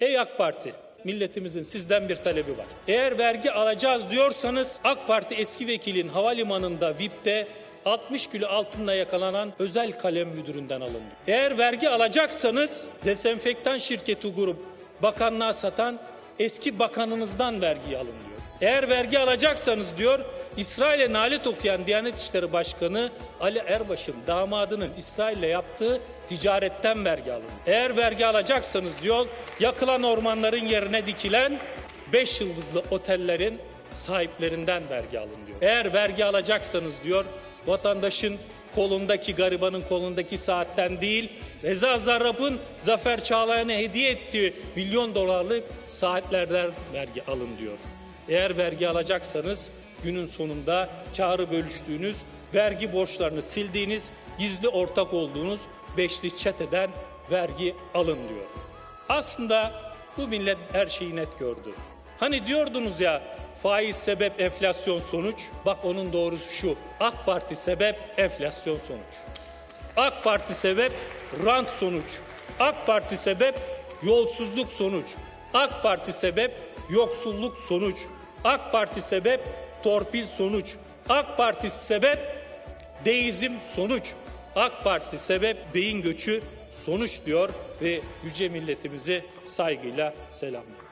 Ey AK Parti, milletimizin sizden bir talebi var. Eğer vergi alacağız diyorsanız AK Parti eski vekilin havalimanında VIP'te 60 kilo altınla yakalanan özel kalem müdüründen alın. diyor. Eğer vergi alacaksanız desenfektan şirketi kurup bakanlığa satan eski bakanınızdan vergiyi alın diyor. Eğer vergi alacaksanız diyor İsrail'e nalet okuyan Diyanet İşleri Başkanı Ali Erbaş'ın damadının İsrail'le yaptığı ticaretten vergi alın. Eğer vergi alacaksanız diyor yakılan ormanların yerine dikilen 5 yıldızlı otellerin sahiplerinden vergi alın diyor. Eğer vergi alacaksanız diyor vatandaşın kolundaki garibanın kolundaki saatten değil Reza Zarrab'ın Zafer Çağlayan'a hediye ettiği milyon dolarlık saatlerden vergi alın diyor. Eğer vergi alacaksanız günün sonunda karı bölüştüğünüz, vergi borçlarını sildiğiniz, gizli ortak olduğunuz beşli çeteden vergi alın diyor. Aslında bu millet her şeyi net gördü. Hani diyordunuz ya faiz sebep enflasyon sonuç. Bak onun doğrusu şu. AK Parti sebep enflasyon sonuç. AK Parti sebep rant sonuç. AK Parti sebep yolsuzluk sonuç. AK Parti sebep yoksulluk sonuç. AK Parti sebep torpil sonuç. AK Parti sebep deizm sonuç. AK Parti sebep beyin göçü sonuç diyor ve yüce milletimizi saygıyla selamlıyor.